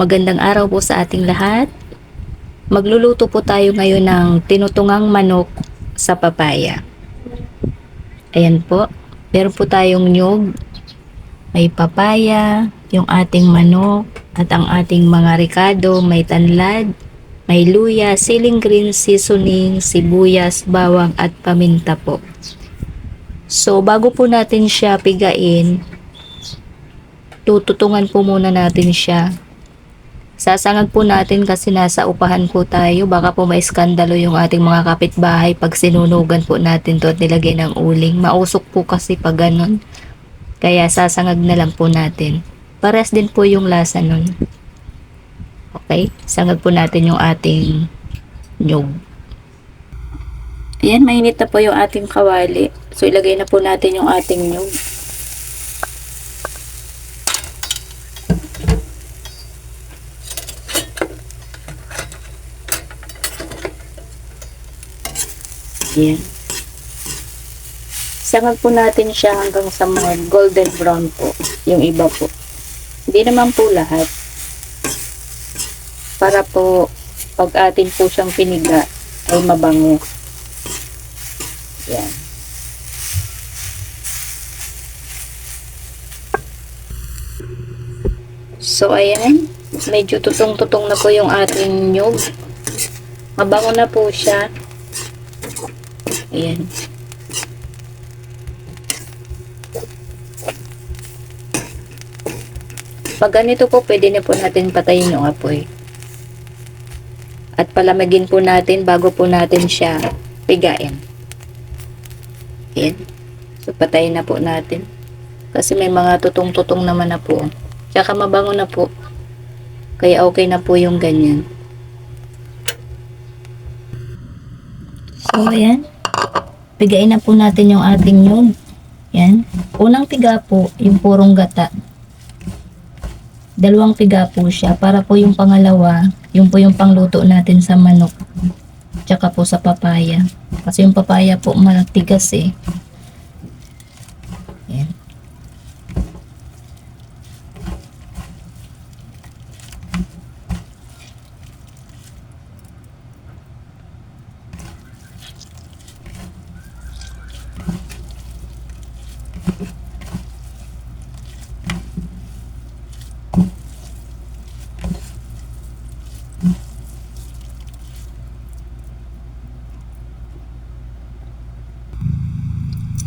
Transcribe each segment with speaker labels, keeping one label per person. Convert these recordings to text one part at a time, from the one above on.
Speaker 1: Magandang araw po sa ating lahat. Magluluto po tayo ngayon ng tinutungang manok sa papaya. Ayan po. Meron po tayong nyug, may papaya, yung ating manok, at ang ating mga ricado, may tanlad, may luya, siling green, seasoning, sibuyas, bawang at paminta po. So, bago po natin siya pigain, tututungan po muna natin siya. Sasangag po natin kasi nasa upahan po tayo. Baka po may skandalo yung ating mga kapitbahay pag sinunugan po natin to at nilagay ng uling. Mausok po kasi pag ganun. Kaya sasangag na lang po natin. Pares din po yung lasa nun. Okay? Sangag po natin yung ating nyug. Ayan, mainit na po yung ating kawali. So, ilagay na po natin yung ating nyug. Ayan. Sangag po natin siya hanggang sa mga golden brown po. Yung iba po. Hindi naman po lahat. Para po pag atin po siyang piniga ay mabango. Yan. So, ayan. Medyo tutong-tutong na po yung ating nyug. Mabango na po siya. Ayan. Pag ganito po, pwede na po natin patayin yung apoy. At palamagin po natin bago po natin siya pigain. Ayan. So, patayin na po natin. Kasi may mga tutong-tutong naman na po. Tsaka mabango na po. Kaya okay na po yung ganyan. So, ayan. Pigain na po natin yung ating nyug. Yan. Unang piga po, yung purong gata. Dalawang piga po siya. Para po yung pangalawa, yung po yung pangluto natin sa manok. Tsaka po sa papaya. Kasi yung papaya po matigas eh. Yan.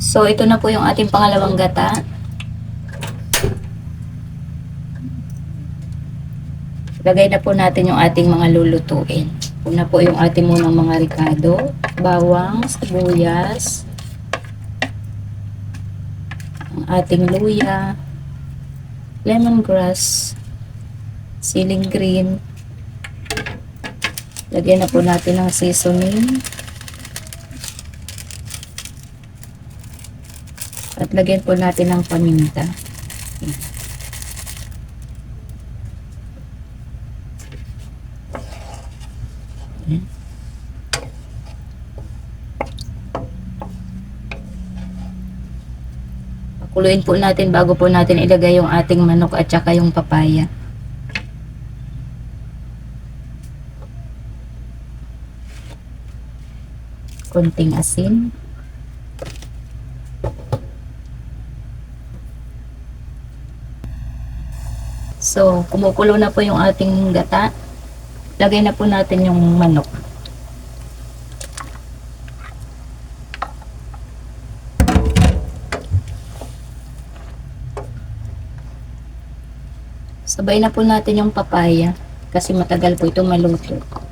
Speaker 1: So, ito na po yung ating pangalawang gata. Lagay na po natin yung ating mga lulutuin. Una po yung ating munang mga ricado, bawang, sibuyas, ang ating luya, lemongrass, siling green. Lagyan na po natin ng seasoning. Lagyan po natin ng paminta. Ayan. Pakuluin po natin bago po natin ilagay yung ating manok at saka yung papaya. Konting asin. So, kumukulo na po yung ating gata. Lagay na po natin yung manok. Sabay na po natin yung papaya kasi matagal po ito maluto.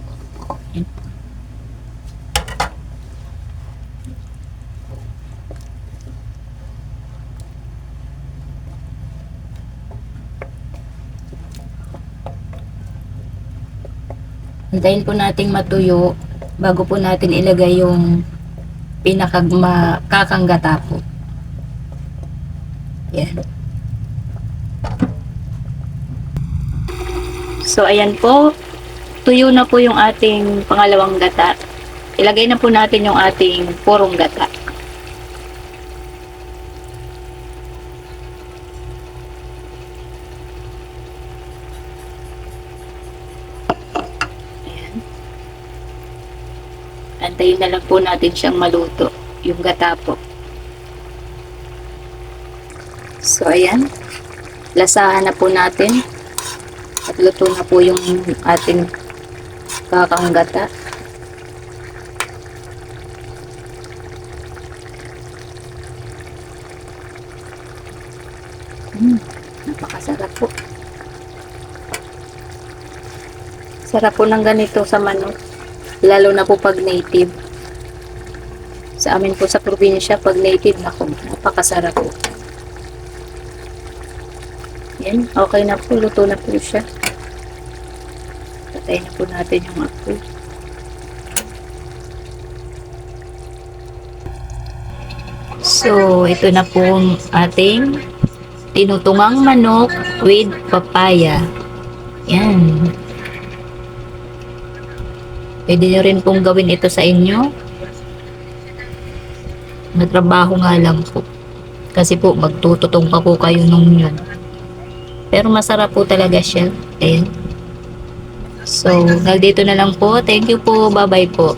Speaker 1: Hintayin po nating matuyo bago po natin ilagay yung pinakakakanggata po. Yan. So, ayan po. Tuyo na po yung ating pangalawang gata. Ilagay na po natin yung ating purong gata. Antayin na lang po natin siyang maluto. Yung gata po. So, ayan. Lasahan na po natin. At luto na po yung ating kakang gata. Mm, napakasarap po. Sarap po ng ganito sa manok. Lalo na po pag native. Sa amin po sa probinsya, pag native, naku, napakasarap po. Yan, okay na po. Luto na po siya. Patay na po natin yung apoy. So, ito na po ang ating tinutungang manok with papaya. Yan. Pwede nyo rin pong gawin ito sa inyo. Natrabaho nga lang po. Kasi po, magtututong pa po kayo nung yun. Pero masarap po talaga siya. Ayan. So, nandito na lang po. Thank you po. Bye-bye po.